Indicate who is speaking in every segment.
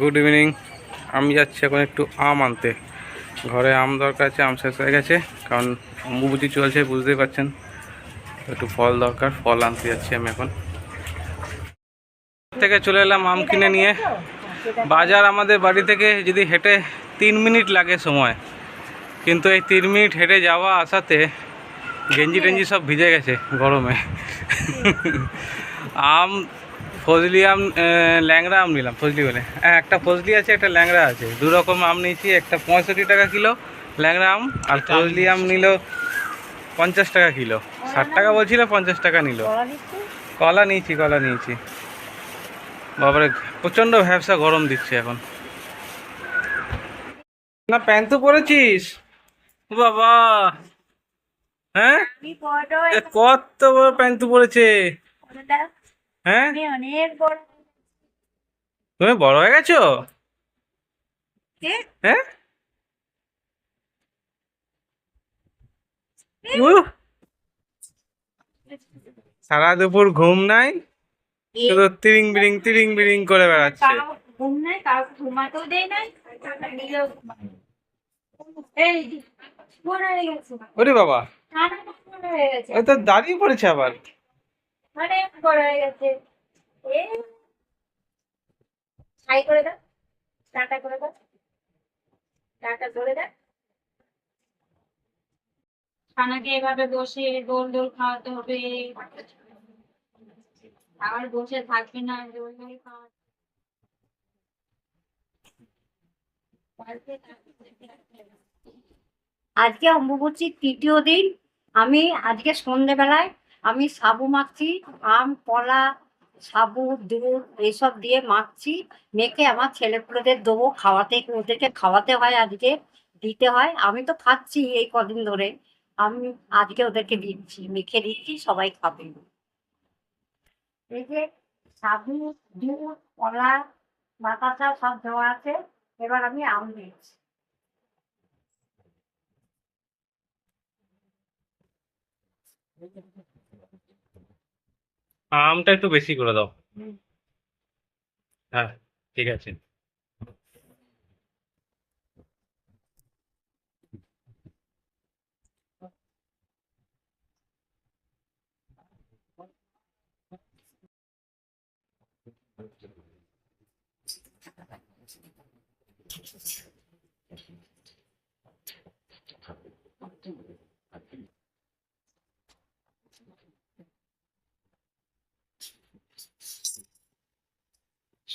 Speaker 1: Good evening আমি যাচ্ছি এখন একটু আম আনতে। ঘরে আম দরকার আছে, আম শেষ হয়ে গেছে, কারণ অম্বুবুচি চলছে, বুঝতেই পারছেন। একটু ফল দরকার, ফল আনতে যাচ্ছি আমি এখন। থেকে চলে এলাম আম কিনে নিয়ে। বাজার আমাদের বাড়ি থেকে যদি হেঁটে তিন মিনিট লাগে সময়। কিন্তু এই তিন মিনিট হেঁটে যাওয়া আসাতে গেঞ্জি টেঞ্জি সব ভিজে গেছে গরমে। আম ফজলি আম ল্যাংড়া আম নিলাম ফজলি বলে। হ্যাঁ একটা ফজলি আছে একটা ল্যাংড়া আছে। দু রকম আম নিয়েছি একটা পঁয়ষট্টি টাকা কিলো ল্যাংড়া আম আর ফজলি আম নিল পঞ্চাশ টাকা কিলো। ষাট টাকা বলছিল পঞ্চাশ টাকা নিল। কলা নিয়েছি? কলা নিয়েছি বাবারে প্রচণ্ড ব্যবসা গরম দিচ্ছে এখন। না প্যান্ট তো পরেছিস? বাবা! হ্যাঁ? এ কত বড় প্যান্ট তো পরেছে হ্যাঁ?
Speaker 2: অনেক বড়।
Speaker 1: তুমি বড় হয়ে গেছো? হ্যাঁ! সারা দুপুর ঘুম নাই শুধু তিরিং বিরিং তিরিং বিরিং করে বেড়াচ্ছে।
Speaker 2: ঘুম নাই কাউ ঘুমাতেও দেয় নাই।
Speaker 1: ওরে বাবা। ওই তো দাঁড়িয়ে পড়েছে আবার।
Speaker 2: বড় হয়ে গেছে। এ। হাই করে দাও টাটা করে দাও টাটা করে দাও খানাকে এভাবে বসে গোল গোল খাওয়াতে হবে। আবার বসে থাকবে না গোল গোল খাওয়া
Speaker 3: আজকে অম্বুবচীর তৃতীয় দিন। আমি আজকে সন্ধেবেলায় আমি সাবু মাখছি, আম, কলা, সাবু, দুধ এইসব দিয়ে মাখছি। মেখে আমার ছেলেপুলেদের দেবো, খাওয়াতে ওদেরকে খাওয়াতে হয় আজকে, দিতে হয়। আমি তো খাচ্ছি এই কদিন ধরে। আমি আজকে ওদেরকে দিচ্ছি, মেখে দিচ্ছি, সবাই খাবে। এই যে সাবু, দুধ, কলা, বাতাসা সব দেওয়া আছে, এবার আমি আম দিচ্ছি।
Speaker 1: আমটা একটু বেশি করে দাও। হ্যাঁ ঠিক আছে।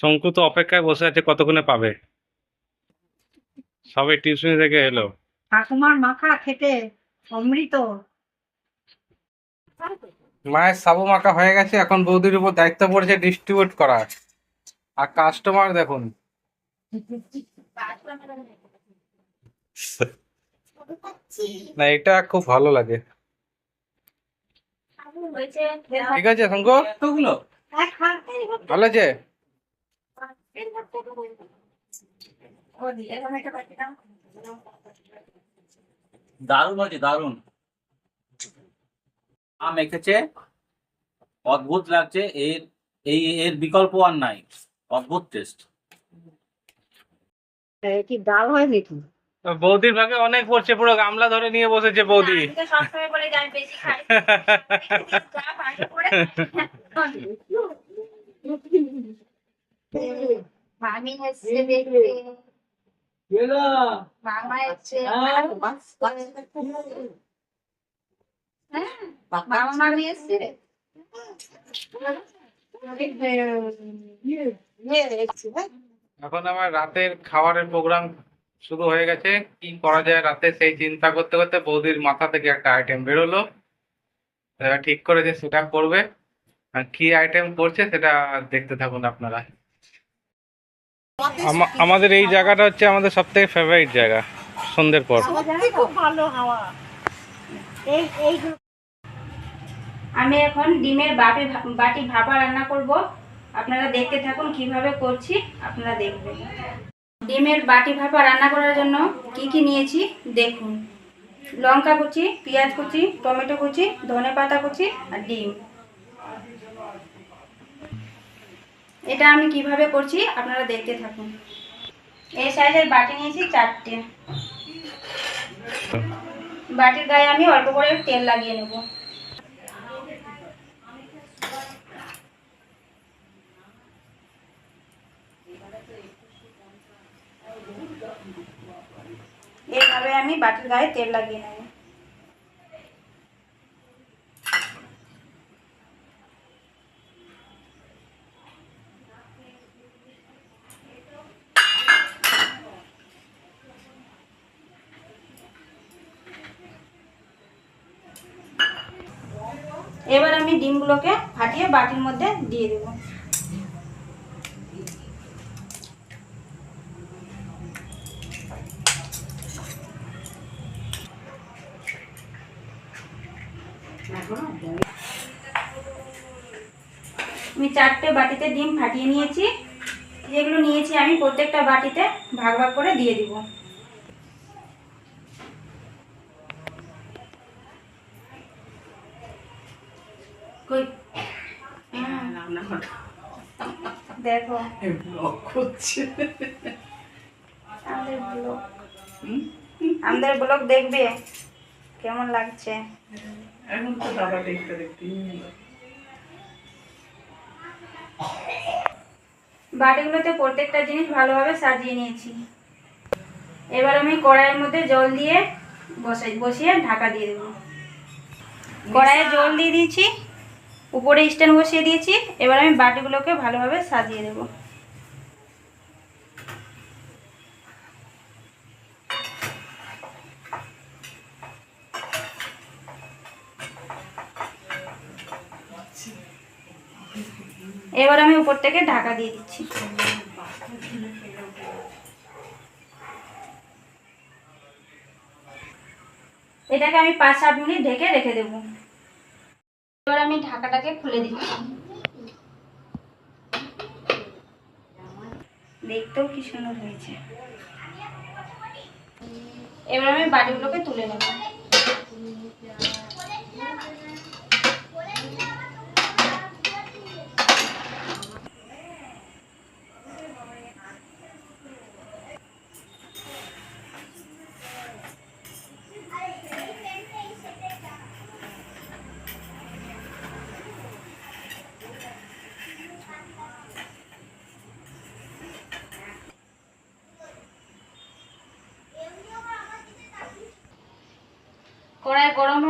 Speaker 1: শঙ্কু তো অপেক্ষায় বসে আছে কতক্ষণে পাবে? সবে টিউশন থেকে এলো।
Speaker 3: ঠাকুমার মাখা খেতে অমৃত।
Speaker 1: মায়ের সাবু মাখা হয়ে গেছে এখন বৌদির উপর দায়িত্ব পড়েছে ডিস্ট্রিবিউট করার। আর কাস্টমার দেখুন। না এটা খুব ভালো লাগে। ঠিক আছে শঙ্কু? ভালো আছে?
Speaker 4: দারুণ হয়েছে দারুণ। আম এঁকেছে অদ্ভুত লাগছে এর এই এর বিকল্প আর নাই অদ্ভুত টেস্ট
Speaker 3: কি ডাল হয় নাকি?
Speaker 1: বৌদির ভাগে অনেক পড়ছে পুরো গামলা ধরে নিয়ে বসেছে বৌদি।
Speaker 2: সবসময়
Speaker 1: এখন আমার রাতের খাবারের প্রোগ্রাম শুরু হয়ে গেছে। কি করা যায় রাতে সেই চিন্তা করতে করতে বৌদির মাথা থেকে একটা আইটেম বেরোলো। ঠিক করেছে, সেটা করবে। আর কি আইটেম করছে সেটা দেখতে থাকুন আপনারা। আমাদের এই জায়গাটা হচ্ছে আমাদের সব থেকে ফেভারিট জায়গা সন্ধ্যের পর।
Speaker 3: খুব ভালো হাওয়া। এই এই
Speaker 2: আমি এখন ডিমের বাটি বাটি ভাপা রান্না করব। আপনারা দেখতে থাকুন কীভাবে করছি আপনারা দেখবেন। ডিমের বাটি ভাপা রান্না করার জন্য কি কি নিয়েছি দেখুন। লঙ্কা কুচি পেঁয়াজ কুচি টমেটো কুচি ধনে পাতা কুচি আর ডিম। এটা আমি কীভাবে করছি আপনারা দেখতে থাকুন। এই সাইজের বাটি নিয়েছি চারটে। বাটির গায়ে আমি অল্প করে তেল লাগিয়ে নেব। এইভাবে আমি বাটির গায়ে তেল লাগিয়ে নেব। এবার আমি ডিমগুলোকে ফাটিয়ে বাটির মধ্যে দিয়ে দেবো। আমি চারটে বাটিতে ডিম ফাটিয়ে নিয়েছি। যেগুলো নিয়েছি আমি প্রত্যেকটা বাটিতে ভাগ ভাগ করে দিয়ে দিব। কই? আমাদের ব্লগ আমাদের ব্লগ দেখবে। কেমন লাগছে?
Speaker 5: এখন তো দাদা দেখতে দেখতে
Speaker 2: বাটিগুলোতে প্রত্যেকটা জিনিস ভালোভাবে সাজিয়ে নিয়েছি। এবার আমি কড়াইয়ের মধ্যে জল দিয়ে বসাই বসিয়ে ঢাকা দিয়ে দেবো। কড়াইয়ে জল দিয়ে দিয়েছি। উপরে স্ট্যান্ড বসিয়ে দিয়েছি, এবার আমি বাটিগুলোকে ভালোভাবে সাজিয়ে দেবো। এবার আমি উপর থেকে ঢাকা দিয়ে দিচ্ছি। এটাকে আমি পাঁচ সাত মিনিট ঢেকে রেখে দেবো। এবার আমি ঢাকাটাকে খুলে দিচ্ছি। দেখতেও কি সুন্দর হয়েছে। এবার আমি বাড়িগুলোকে তুলে নেব।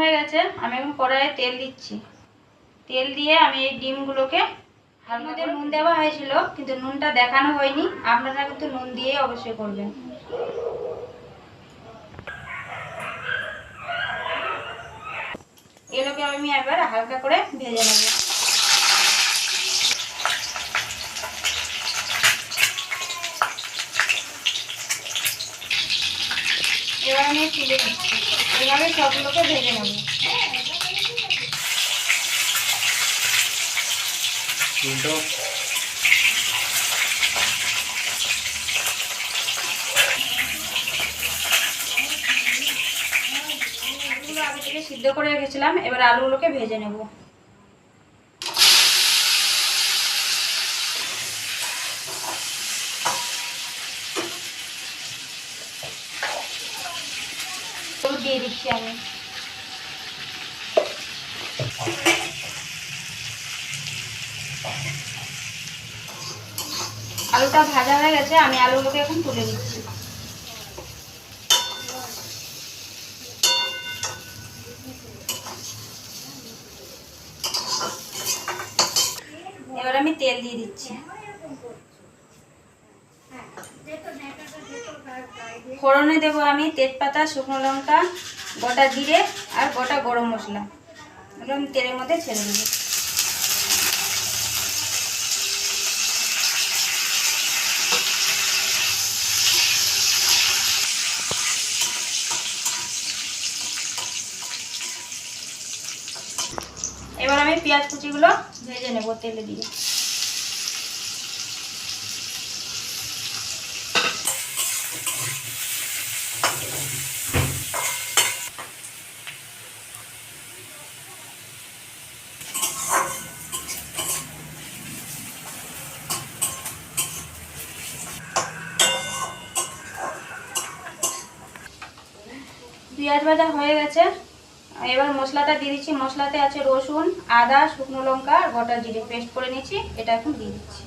Speaker 2: হয়ে গেছে আমি এখন কড়াইয়ে তেল দিচ্ছি। তেল দিয়ে আমি এই ডিমগুলোকে মধ্যে নুন দেওয়া হয়েছিল কিন্তু নুনটা দেখানো হয়নি আপনারা কিন্তু নুন দিয়ে অবশ্যই করবেন। এগুলোকে আমি একবার হালকা করে ভেজে নেব। এবার আমি তুলে দিচ্ছি। এভাবে সবগুলোকে ভেজে নেব। সিদ্ধ করে রেখেছিলাম এবার আলুগুলোকে ভেজে নেব। আলুটা ভাজা হয়ে গেছে আমি আলুগুলোকে এখন তুলে দিচ্ছি এবার আমি তেল দিয়ে দিচ্ছি। ফোড়নে দেবো আমি তেজপাতা, শুকনো লঙ্কা, গোটা জিরে আর গোটা গরম মশলা। এগুলো আমি তেলের মধ্যে ছেড়ে দেবো। এবার আমি পেঁয়াজ কুচিগুলো ভেজে নেব তেলে দিয়ে। পেঁয়াজ ভাজা হয়ে গেছে। এবার মশলাটা দিয়ে দিচ্ছি। মশলাতে আছে রসুন, আদা, শুকনো লঙ্কা আর গোটা জিরে। পেস্ট করে নিচ্ছি। এটা এখন দিয়ে দিচ্ছি।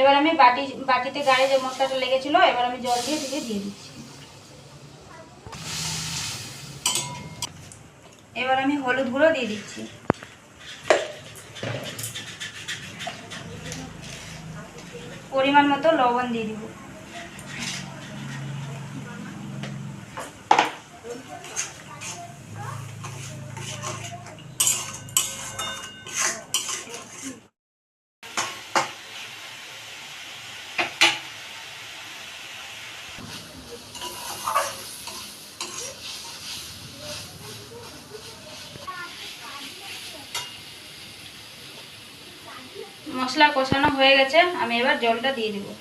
Speaker 2: এবার আমি বাটি, বাটিতে গায়ে যে মশলাটা লেগেছিল, এবার আমি জল দিয়ে ধুয়ে দিয়ে দিচ্ছি। এবার আমি হলুদ গুঁড়ো দিয়ে দিচ্ছি। পরিমাণ মতো লবণ দিয়ে দিব। মশলা কষানো হয়ে গেছে আমি এবার জলটা দিয়ে দেবো।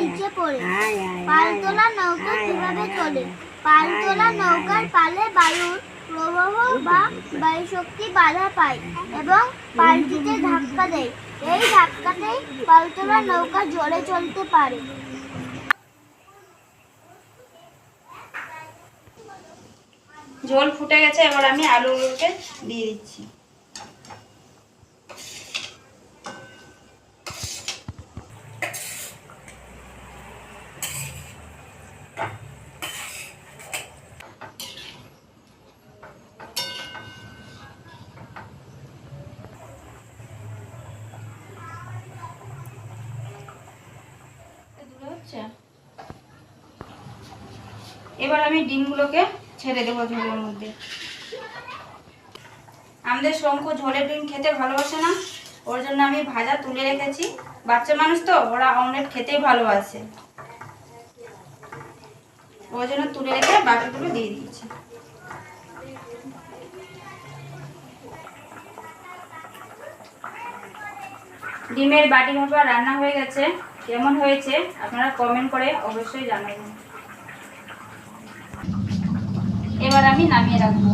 Speaker 6: নিচে পড়ে। পালতোলা নৌকা কীভাবে চলে? পালতোলা নৌকার পালে বায়ুর প্রবাহ বা বায়ু শক্তি বাধা পায় এবং পালটিতে ধাক্কা দেয়। এই ধাক্কাতেই পালতোলা নৌকা জোরে চলতে পারে।
Speaker 2: ঝোল ফুটে গেছে এবার আমি আলুগুলোকে দিয়ে দিচ্ছি। এবার আমি ডিমগুলোকে ছেড়ে দেবো ঝোলের মধ্যে। আমাদের শঙ্কু ঝোলের ডিম খেতে ভালোবাসে না, ওর জন্য আমি ভাজা তুলে রেখেছি। বাচ্চা মানুষ তো, ওরা অমলেট খেতেই ভালোবাসে। ওর জন্য তুলে রেখে বাকিগুলো দিয়ে দিয়েছি। ডিমের বাটি ভাপা রান্না হয়ে গেছে। কেমন হয়েছে, আপনারা কমেন্ট করে অবশ্যই জানাবেন। এবার আমি নামিয়ে রাখব।